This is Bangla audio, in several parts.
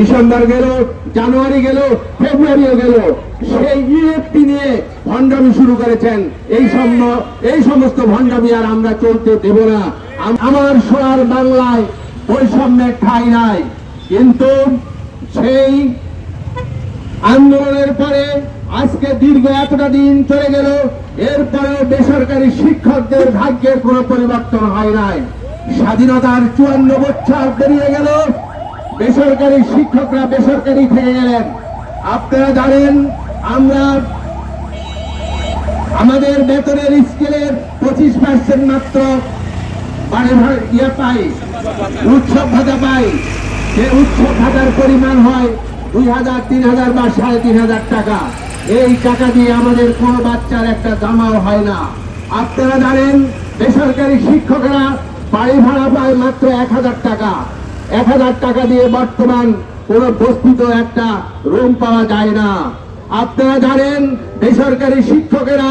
ডিসেম্বর গেল, জানুয়ারি গেল, ফেব্রুয়ারিও গেল। সেই ইএফপি নিয়ে ভণ্ডামি শুরু করেছেন। এই সম এই সমস্ত ভণ্ডামি আর আমরা চলতে দেব না। আমার সোনার বাংলায় বৈষম্যের ঠাঁই নাই। কিন্তু সেই আন্দোলনের পরে আজকে দীর্ঘ এতটা দিন চলে গেল, এরপরেও বেসরকারি শিক্ষকদের ভাগ্যের কোনো পরিবর্তন হয় নাই। স্বাধীনতার চুয়ান্ন বছর পেরিয়ে গেল বেসরকারি শিক্ষকরা বেসরকারি থেকে গেলেন। আপনারা জানেন, আমরা আমাদের বেতনের স্কেলের পঁচিশ পার্সেন্ট মাত্র ইয়ে পাই, উৎসব ভাতা পাই। যে উৎসব ভাতার পরিমাণ হয় দুই হাজার, তিন হাজার বা সাড়ে তিন হাজার টাকা। এই টাকা দিয়ে আমাদের কোনো বাচ্চার একটা জামাও হয় না। আপনারা জানেন, বেসরকারি শিক্ষকরা বাড়ি ভাড়া পায় মাত্র এক হাজার টাকা। এক হাজার টাকা দিয়ে বর্তমান কোন বস্তিত একটা রুম পাওয়া যায় না। আপনারা জানেন, বেসরকারি শিক্ষকেরা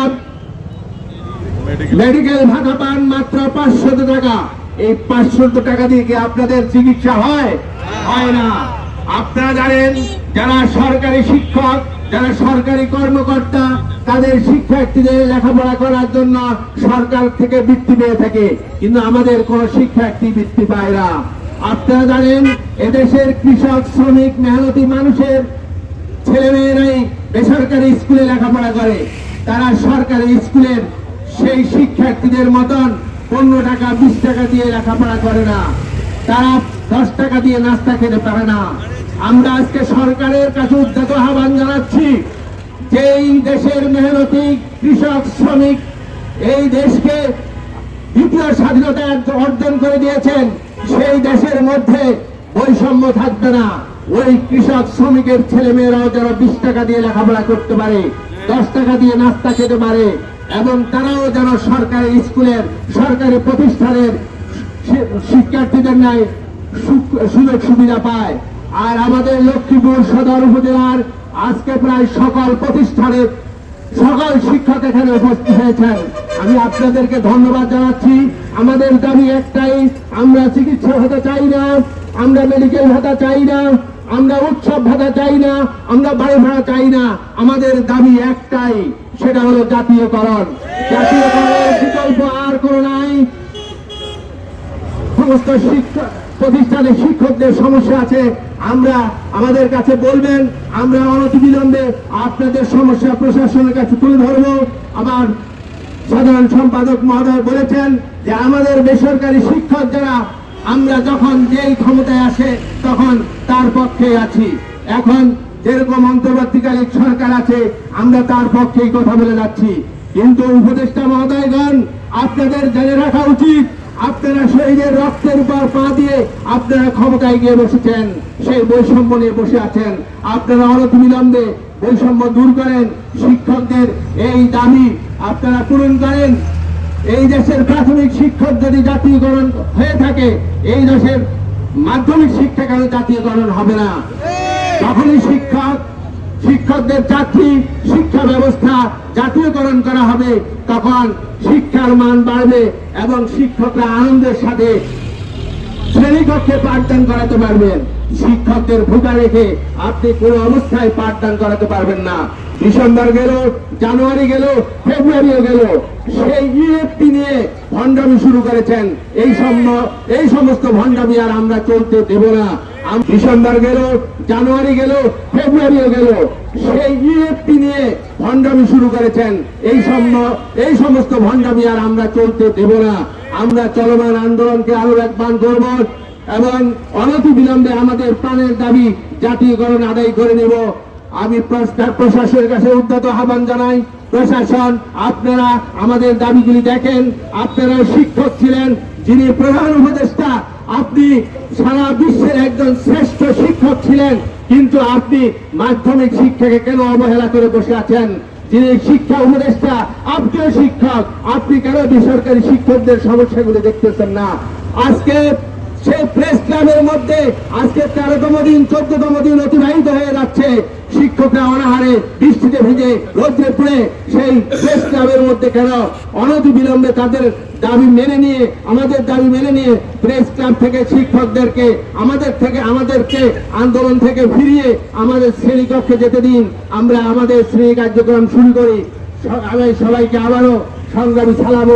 মেডিকেল ভাতা পান মাত্র পাঁচশত টাকা। এই পাঁচশত টাকা দিয়ে কি আপনাদের চিকিৎসা হয়? হয় না। আপনারা জানেন, যারা সরকারি শিক্ষক, যারা সরকারি কর্মকর্তা, তাদের শিক্ষার্থীদের লেখাপড়া করার জন্য সরকার থেকে বৃত্তি পেয়ে থাকে। কিন্তু আমাদের কোন শিক্ষার্থী বৃত্তি পায় না। আপনারা জানেন, এদেশের কৃষক, শ্রমিক, মেহনতি মানুষের ছেলেমেয়েরাই বেসরকারি স্কুলে লেখাপড়া করে। তারা সরকারি স্কুলের সেই শিক্ষার্থীদের মতন পনেরো টাকা, বিশ টাকা দিয়ে লেখাপড়া করে না। তারা দশ টাকা দিয়ে নাস্তা খেতে পারে না। আমরা আজকে সরকারের কাছে উদ্যত আহ্বান জানাচ্ছি যে এই দেশের মেহনতি কৃষক, শ্রমিক এই দেশকে দ্বিতীয় স্বাধীনতা অর্জন করে দিয়েছেন। সেই দেশের মধ্যে বৈষম্য থাকবে না। ওই কৃষক, শ্রমিকের ছেলে মেয়েরাও যেন বিশ টাকা দিয়ে লেখাপড়া করতে পারে, দশ টাকা দিয়ে নাস্তা খেতে পারে, এবং তারাও যেন সরকারি স্কুলের, সরকারি প্রতিষ্ঠানের শিক্ষার্থীদের ন্যায় সুযোগ সুবিধা পায়। আর আমাদের লক্ষ্মীপুর সদর উপজেলার আজকে প্রায় সকল প্রতিষ্ঠানের সকল শিক্ষক এখানে উপস্থিত হয়েছেন। আমি আপনাদেরকে ধন্যবাদ জানাচ্ছি। আমাদের দাবি একটাই, আমরা চিকিৎসা ভাতা চাই না, আমরা মেডিকেল ভাতা চাই না, আমরা উৎসব ভাতা চাই না, আমরা বাড়ি ভাড়া চাই না। আমাদের দাবি একটাই, সেটা হলো জাতীয়করণ। জাতীয়করণের বিকল্প আর কোনো নাই। সমস্ত শিক্ষা প্রতিষ্ঠানে শিক্ষকদের সমস্যা আছে, আমরা আমাদের কাছে বলবেন, আমরা অনতিবিলম্বে আপনাদের সমস্যা প্রশাসনের কাছে তুলে ধরব। আবার সাধারণ সম্পাদক মহোদয় বলেছেন যে, আমাদের বেসরকারি শিক্ষক যারা, আমরা যখন যেই ক্ষমতায় আসে, তখন তার পক্ষে আছি। এখন যেরকম অন্তর্বর্তীকালীন সরকার আছে, আমরা তার পক্ষেই কথা বলে যাচ্ছি। কিন্তু উপদেষ্টা মহোদয়গণ, আপনাদের জেনে রাখা উচিত আপনারা শরীরের রক্তের উপর পা দিয়ে আপনারা ক্ষমতায় গিয়ে বসেছেন, সেই বৈষম্য নিয়ে বসে আছেন। আপনারা অনতিবিলম্বে বৈষম্য দূর করেন, শিক্ষকদের এই দাবি আপনারা পূরণ করেন। এই দেশের প্রাথমিক শিক্ষক যদি জাতীয়করণ হয়ে থাকে, এই দেশের মাধ্যমিক শিক্ষা কেন জাতীয়করণ হবে না? যখনই শিক্ষক শিক্ষকদের চাকরি, শিক্ষা ব্যবস্থা জাতীয়করণ করা হবে, তখন শিক্ষার মান বাড়বে এবং শিক্ষকরা আনন্দের সাথে শ্রেণীকক্ষে পাঠদান করাতে পারবেন। শিক্ষকদের ভূতা রেখে আপনি কোনো অবস্থায় পাঠদান করাতে পারবেন না। ডিসেম্বর গেল, জানুয়ারি গেল, ফেব্রুয়ারিও গেল। সেই ইএফপি নিয়ে ভণ্ডামি শুরু করেছেন। এই সম এই সমস্ত ভণ্ডামি আর আমরা চলতে দেব না। ডিসেম্বর গেল, জানুয়ারি গেল, ফেব্রুয়ারিও গেল। সেই ইএফপি নিয়ে ভণ্ডামি শুরু করেছেন। এই সম এই সমস্ত ভণ্ডামি আর আমরা চলতে দেব না। আমরা চলমান আন্দোলনকে আরও একবার করব এবং অনতি বিলম্বে আমাদের প্রাণের দাবি জাতীয়করণ আদায় করে নেব। আমি প্রশাসনের কাছে উদ্যত আহ্বান জানাই, প্রশাসন, আপনারা আমাদের দাবিগুলি দেখেন। আপনারা শিক্ষক ছিলেন, যিনি প্রধান উপদেষ্টা আপনি সারা বিশ্বের একজন শ্রেষ্ঠ শিক্ষক ছিলেন, কিন্তু আপনি মাধ্যমিক শিক্ষাকে কেন অবহেলা করে বসে আছেন? যিনি শিক্ষা উপদেষ্টা, আপনিও শিক্ষক, আপনি কেন বেসরকারি শিক্ষকদের সমস্যাগুলো দেখতেছেন না? আজকে সেই প্রেস ক্লাবের মধ্যে আজকে তেরোতম দিন, চোদ্দতম দিন অতিবাহিত হয়ে যাচ্ছে। শিক্ষকরা অনাহারে বৃষ্টিতে ভিজে রোদ্রে পড়ে সেই প্রেস ক্লাবের মধ্যে কেন অনতি বিলম্বে তাদের দাবি মেনে নিয়ে, আমাদের দাবি মেনে নিয়ে প্রেস ক্লাব থেকে শিক্ষকদেরকে, আমাদের থেকে, আমাদেরকে আন্দোলন থেকে ফিরিয়ে আমাদের শ্রেণীকক্ষে যেতে দিন। আমরা আমাদের শ্রেণি কার্যক্রম শুরু করি। আমি সবাইকে আবারও সংগ্রামী সালাম